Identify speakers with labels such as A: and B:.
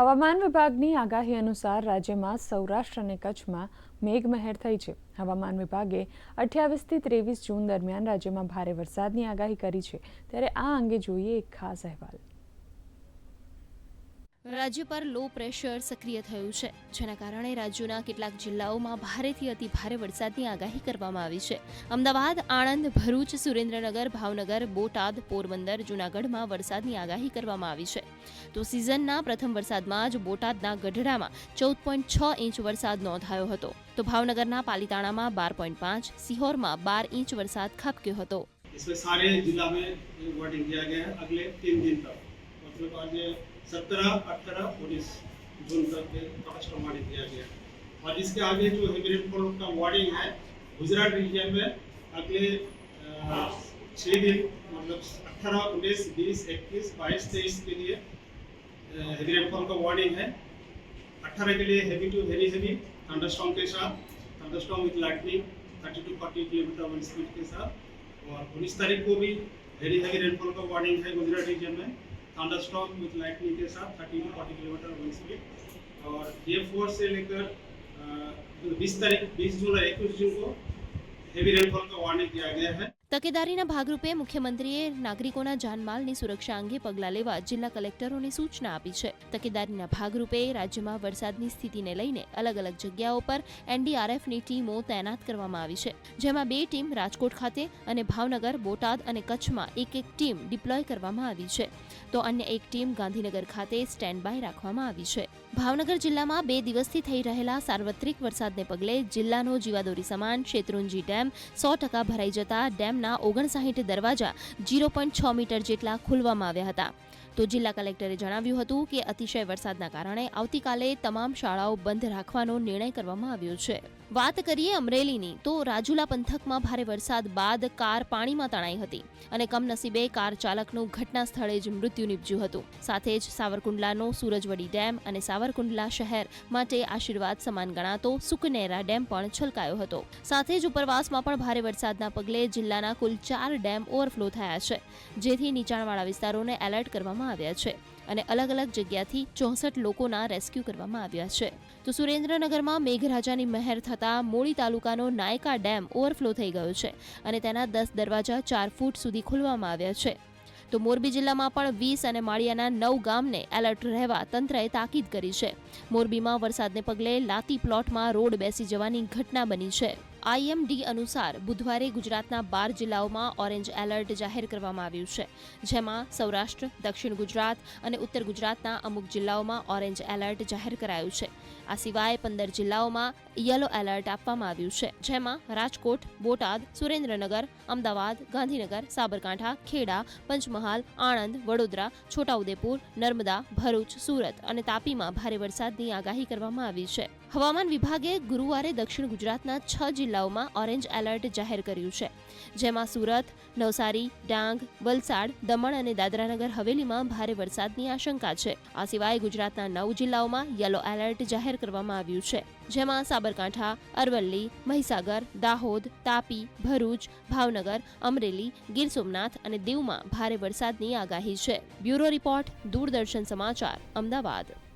A: હવામાન વિભાગની આગાહી અનુસાર રાજ્યમાં સૌરાષ્ટ્ર અને કચ્છમાં મેઘમહેર થઈ છે. હવામાન વિભાગે અઠ્યાવીસથી ત્રેવીસ જૂન દરમિયાન રાજ્યમાં ભારે વરસાદની આગાહી કરી છે. ત્યારે આ અંગે જોઈએ એક ખાસ અહેવાલ.
B: રાજ્ય પર લો પ્રેશર સક્રિય થયું છે જેના કારણે રાજ્યના કેટલાક જિલ્લાઓમાં ભારેથી અતિ ભારે વરસાદની આગાહી કરવામાં આવી છે અમદાવાદ આણંદ ભરૂચ સુરેન્દ્રનગર ભાવનગર બોટાદ પોરબંદર જૂનાગઢમાં વરસાદની આગાહી કરવામાં આવી છે તો સિઝનના પ્રથમ વરસાદમાં જ બોટાદના ગઢડામાં ચૌદ પોઈન્ટ છ ઇંચ વરસાદ નોંધાયો હતો તો ભાવનગરના પાલીતાણામાં બાર પોઈન્ટ પાંચ સિહોરમાં બાર ઇંચ વરસાદ ખાબક્યો હતો
C: इसमें सारे जिला में वार्डिंग किया गया है अगले तीन दिन तक मतलब आज सत्रह, अठारह, उन्नीस जून तक के फॉरेस्ट वार्निंग किया गया। और इसके आगे जो हेवी रेनफॉल का वार्निंग है, गुजरात रीजन में अगले छः दिन मतलब अठारह, उन्नीस, बीस, इक्कीस, बाईस, तेईस के लिए हेवी रेनफॉल का वार्निंग है। अट्ठारह के लिए heavy to very heavy thunderstorm के साथ thunderstorm with lightning thirty to forty kilometre wind speed के साथ। और उन्नीस तारीख को भी वेरी हेवी रेनफॉल का वार्निंग है गुजरात रीजन में। थंडरस्टॉर्म विथ लाइटनिंग के साथ thirty to forty kilometre wind speed और ये फोर से लेकर बीस तारीख, बीस जून और इक्कीस जून को हेवी रेनफॉल का वार्निंग दिया गया है।
B: તકેદારીના ભાગરૂપે મુખ્યમંત્રીએ નાગરિકોના જાનમાલની સુરક્ષા અંગે પગલાં લેવા જિલ્લા કલેક્ટરોને સૂચના આપી છે. તકેદારીના ભાગરૂપે રાજ્યમાં વરસાદની સ્થિતિને લઈને અલગ અલગ જગ્યાઓ પર એનડીઆરએફની ટીમો તૈનાત કરવામાં આવી છે. જેમાં બે ટીમ રાજકોટ ખાતે અને ભાવનગર, બોટાદ અને કચ્છમાં એક એક ટીમ ડિપ્લોય કરવામાં આવી છે. તો અન્ય એક ટીમ ગાંધીનગર ખાતે સ્ટેન્ડ બાય રાખવામાં આવી છે. ભાવનગર જિલ્લામાં બે દિવસથી થઈ રહેલા સાર્વત્રિક વરસાદને પગલે જિલ્લાનો જીવાદોરી સમાન શેત્રુંજી ડેમ સો ટકા ભરાઈ જતા ડેમના ઓગણસાહીઠ દરવાજા ઝીરો પોઈન્ટ છ મીટર જેટલા ખોલવામાં આવ્યા હતા. તો જિલ્લા કલેક્ટરે જણાવ્યું હતું કે અતિશય વરસાદના કારણે આવતીકાલે તમામ શાળાઓ બંધ રાખવાનો નિર્ણય કરવામાં આવ્યો છે. વાત કરીએ અમરેલીની, તો રાજુલા પંથકમાં ભારે વરસાદ બાદ કાર પાણીમાં તણાઈ હતી અને કમનસીબે કાર ચાલકનું ઘટના સ્થળે જ મૃત્યુ નીપજ્યું હતું. સાથે જ સાવરકુંડલાનો સૂરજવડી ડેમ અને સાવરકુંડલા શહેર માટે આશીર્વાદ સમાન ગણાતો સુકનેરા ડેમ પણ છલકાયો હતો. સાથે જ ઉપરવાસમાં પણ ભારે વરસાદના પગલે જિલ્લાના કુલ ચાર ડેમ ઓવરફ્લો થયા છે. જેથી નીચાણવાળા વિસ્તારોને એલર્ટ કરવામાં આવ્યા છે અને અલગ અલગ જગ્યાથી ચોસઠ લોકોના રેસ્ક્યુ કરવામાં આવ્યા છે. તો સુરેન્દ્રનગરમાં મેઘરાજાની મહેર થતાં મોડી તાલુકાનો નાયકા ડેમ ઓવરફ્લો થઈ ગયો છે અને તેના દસ દરવાજા ચાર ફૂટ સુધી ખોલવામાં આવ્યા છે. તો મોરબી જિલ્લામાં પણ વીસ અને માળિયાના નવ ગામને એલર્ટ રહેવા તંત્રએ તાકીદ કરી છે. મોરબીમાં વરસાદને પગલે લાતી પ્લોટમાં રોડ બેસી જવાની ઘટના બની છે. આઈએમડી અનુસાર બુધવારે ગુજરાતના બાર જિલ્લાઓમાં ઓરેન્જ એલર્ટ જાહેર કરવામાં આવ્યું છે. જેમાં સૌરાષ્ટ્ર, દક્ષિણ ગુજરાત અને ઉત્તર ગુજરાતના અમુક જિલ્લાઓમાં ઓરેન્જ એલર્ટ જાહેર કરાયું છે. આ સિવાય પંદર જિલ્લાઓમાં યલો એલર્ટ આપવામાં આવ્યું છે. જેમાં રાજકોટ, બોટાદ, સુરેન્દ્રનગર, અમદાવાદ, ગાંધીનગર, સાબરકાંઠા, ખેડા, પંચમહાલ, આણંદ, વડોદરા, છોટાઉદેપુર, નર્મદા, ભરૂચ, સુરત અને તાપીમાં ભારે વરસાદની આગાહી કરવામાં આવી છે. હવામાન વિભાગે ગુરુવારે દક્ષિણ ગુજરાતના છ જિલ્લાઓમાં ઓરેન્જ એલર્ટ જાહેર કર્યું છે. જેમાં સુરત, નવસારી, ડાંગ, વલસાડ, દમણ અને દાદરાનગર હવેલીમાં ભારે વરસાદની આશંકા છે. આ સિવાય ગુજરાતના નવ જિલ્લાઓમાં યલો એલર્ટ જાહેર કરવામાં આવ્યું છે. જેમાં સાબરકાંઠા, અરવલ્લી, મહીસાગર, દાહોદ, તાપી, ભરૂચ, ભાવનગર, અમરેલી, ગીર સોમનાથ અને દીવમાં ભારે વરસાદની આગાહી છે. બ્યુરો રિપોર્ટ, દૂરદર્શન સમાચાર, અમદાવાદ.